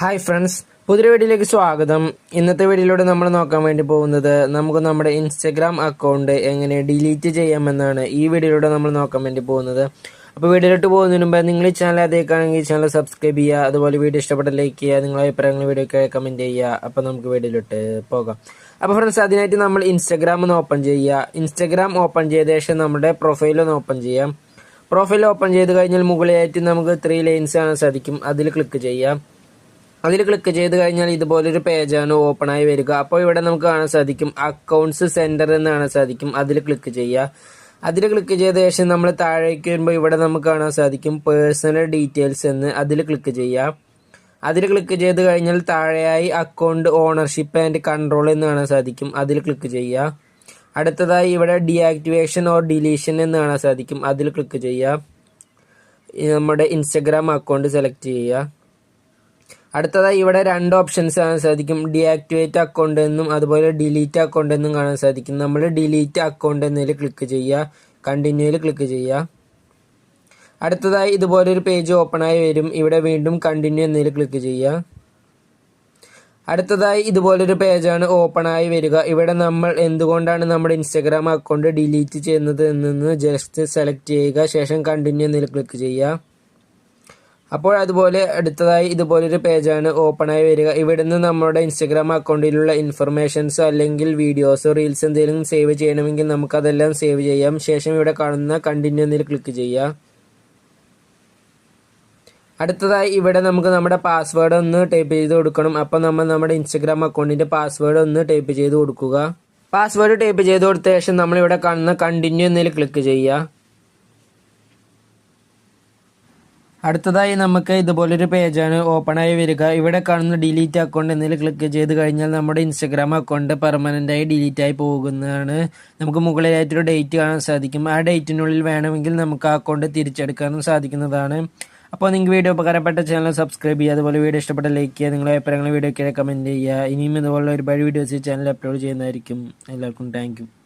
Hi friends പുതിയ വീഡിയോയിലേക്ക് സ്വാഗതം. ഇന്നത്തെ വീഡിയോയിലൂടെ നമ്മൾ നോക്കാൻ വേണ്ടി പോകുന്നത് നമുക്ക് നമ്മുടെ ഇൻസ്റ്റഗ്രാം അക്കൗണ്ട് എങ്ങനെ ഡിലീറ്റ് ചെയ്യാമെന്നാണ് ഈ വീഡിയോയിലൂടെ നമ്മൾ നോക്കാൻ വേണ്ടി പോകുന്നത്. അപ്പോൾ വീഡിയോയിലോട്ട് പോകുന്നതിന് മുമ്പ് നിങ്ങൾ ഈ ചാനൽ അതേക്കാണെങ്കിൽ ചാനൽ സബ്സ്ക്രൈബ് ചെയ്യുക. അതുപോലെ വീഡിയോ ഇഷ്ടപ്പെട്ട ലൈക്ക് ചെയ്യുക. നിങ്ങളുടെ അഭിപ്രായങ്ങൾ വീഡിയോക്ക് കമന്റ് ചെയ്യുക. അപ്പോൾ നമുക്ക് വീഡിയോയിലോട്ട് പോകാം. അപ്പോൾ ഫ്രണ്ട്സ് അതിനായിട്ട് നമ്മൾ ഇൻസ്റ്റഗ്രാം ഒന്ന് ഓപ്പൺ ചെയ്യുക. ഇൻസ്റ്റഗ്രാം ഓപ്പൺ ചെയ്ത ശേഷം നമ്മുടെ പ്രൊഫൈൽ ഒന്ന് ഓപ്പൺ ചെയ്യാം. പ്രൊഫൈൽ ഓപ്പൺ ചെയ്ത് കഴിഞ്ഞാൽ മുകളിലായിട്ട് നമുക്ക് ത്രീ ലൈൻസ് കാണാൻ സാധിക്കും അതിൽ ക്ലിക്ക് ചെയ്യാം. അതിൽ ക്ലിക്ക് ചെയ്ത് കഴിഞ്ഞാൽ ഇതുപോലൊരു പേജാണ് ഓപ്പൺ ആയി വരിക. അപ്പോൾ ഇവിടെ നമുക്ക് കാണാൻ സാധിക്കും അക്കൗണ്ട്സ് സെന്റർ എന്ന് കാണാൻ സാധിക്കും. അതിൽ ക്ലിക്ക് ചെയ്യുക. അതിൽ ക്ലിക്ക് ചെയ്ത ശേഷം നമ്മൾ താഴേക്ക് വരുമ്പോൾ ഇവിടെ നമുക്ക് കാണാൻ സാധിക്കും പേഴ്സണൽ ഡീറ്റെയിൽസ് എന്ന്. അതിൽ ക്ലിക്ക് ചെയ്യുക. അതിൽ ക്ലിക്ക് ചെയ്ത് കഴിഞ്ഞാൽ താഴെയായി അക്കൗണ്ട് ഓണർഷിപ്പ് ആൻഡ് കൺട്രോൾ എന്ന് കാണാൻ സാധിക്കും. അതിൽ ക്ലിക്ക് ചെയ്യുക. അടുത്തതായി ഇവിടെ ഡീആക്ടിവേഷൻ ഓർ ഡിലീഷൻ എന്ന് കാണാൻ സാധിക്കും. അതിൽ ക്ലിക്ക് ചെയ്യുക. നമ്മുടെ ഇൻസ്റ്റഗ്രാം അക്കൗണ്ട് സെലക്ട് ചെയ്യുക. അടുത്തതായി ഇവിടെ രണ്ട് ഓപ്ഷൻസ് കാണാൻ സാധിക്കും. ഡിയാക്ടിവേറ്റ് അക്കൗണ്ട് എന്നും അതുപോലെ ഡിലീറ്റ് അക്കൗണ്ട് എന്നും കാണാൻ സാധിക്കും. നമ്മൾ ഡിലീറ്റ് അക്കൗണ്ട് എന്നതിൽ ക്ലിക്ക് ചെയ്യുക. കണ്ടിന്യൂയിൽ ക്ലിക്ക് ചെയ്യുക. അടുത്തതായി ഇതുപോലൊരു പേജ് ഓപ്പൺ ആയി വരും. ഇവിടെ വീണ്ടും കണ്ടിന്യൂ എന്നതിൽ ക്ലിക്ക് ചെയ്യുക. അടുത്തതായി ഇതുപോലൊരു പേജാണ് ആയി വരിക. ഇവിടെ നമ്മൾ എന്തുകൊണ്ടാണ് നമ്മുടെ ഇൻസ്റ്റഗ്രാം അക്കൗണ്ട് ഡിലീറ്റ് ചെയ്യുന്നത് എന്നു ജസ്റ്റ് സെലക്ട് ചെയ്യുക. ശേഷം കണ്ടിന്യൂ എന്നതിൽ ക്ലിക്ക് ചെയ്യുക. അപ്പോൾ അതുപോലെ അടുത്തതായി ഇതുപോലൊരു പേജാണ് ഓപ്പണായി വരിക. ഇവിടുന്ന് നമ്മുടെ ഇൻസ്റ്റഗ്രാം അക്കൗണ്ടിലുള്ള ഇൻഫർമേഷൻസ് അല്ലെങ്കിൽ വീഡിയോസ് റീൽസ് എന്തെങ്കിലും സേവ് ചെയ്യണമെങ്കിൽ നമുക്കതെല്ലാം സേവ് ചെയ്യാം. ശേഷം ഇവിടെ കാണുന്ന കണ്ടിന്യൂ എന്നതിൽ ക്ലിക്ക് ചെയ്യുക. അടുത്തതായി ഇവിടെ നമുക്ക് നമ്മുടെ പാസ്വേഡ് ഒന്ന് ടൈപ്പ് ചെയ്ത് കൊടുക്കണം. അപ്പോൾ നമ്മൾ നമ്മുടെ ഇൻസ്റ്റഗ്രാം അക്കൗണ്ടിന്റെ പാസ്വേഡ് ഒന്ന് ടൈപ്പ് ചെയ്ത് കൊടുക്കുക. പാസ്വേഡ് ടൈപ്പ് ചെയ്ത് കൊടുത്ത ശേഷം നമ്മളിവിടെ കാണുന്ന കണ്ടിന്യൂ എന്നതിൽ ക്ലിക്ക് ചെയ്യുക. അടുത്തതായി നമുക്ക് ഇതുപോലൊരു പേജാണ് ഓപ്പണായി വരിക. ഇവിടെ കാണുന്ന ഡിലീറ്റ് അക്കൗണ്ട് എന്നതിൽ ക്ലിക്ക് ചെയ്ത് കഴിഞ്ഞാൽ നമ്മുടെ ഇൻസ്റ്റഗ്രാം അക്കൗണ്ട് പെർമനന്റായി ഡിലീറ്റ് ആയി പോകുന്നതാണ്. നമുക്ക് മുകളിലായിട്ടൊരു ഡേറ്റ് കാണാൻ സാധിക്കും. ആ ഡേറ്റിനുള്ളിൽ വേണമെങ്കിൽ നമുക്ക് ആ അക്കൗണ്ട് തിരിച്ചെടുക്കാനും സാധിക്കുന്നതാണ്. അപ്പോൾ നിങ്ങൾക്ക് വീഡിയോ ഉപകാരപ്പെട്ട ചാനൽ സബ്സ്ക്രൈബ് ചെയ്യുക. അതുപോലെ വീഡിയോ ഇഷ്ടപ്പെട്ട ലൈക്ക് ചെയ്യുക. നിങ്ങളെ അഭിപ്രായങ്ങൾ വീഡിയോ കമന്റ് ചെയ്യുക. ഇനിയും ഇതുപോലുള്ള ഒരുപാട് വീഡിയോസ് ചാനൽ അപ്ലോഡ് ചെയ്യുന്നതായിരിക്കും. എല്ലാവർക്കും താങ്ക്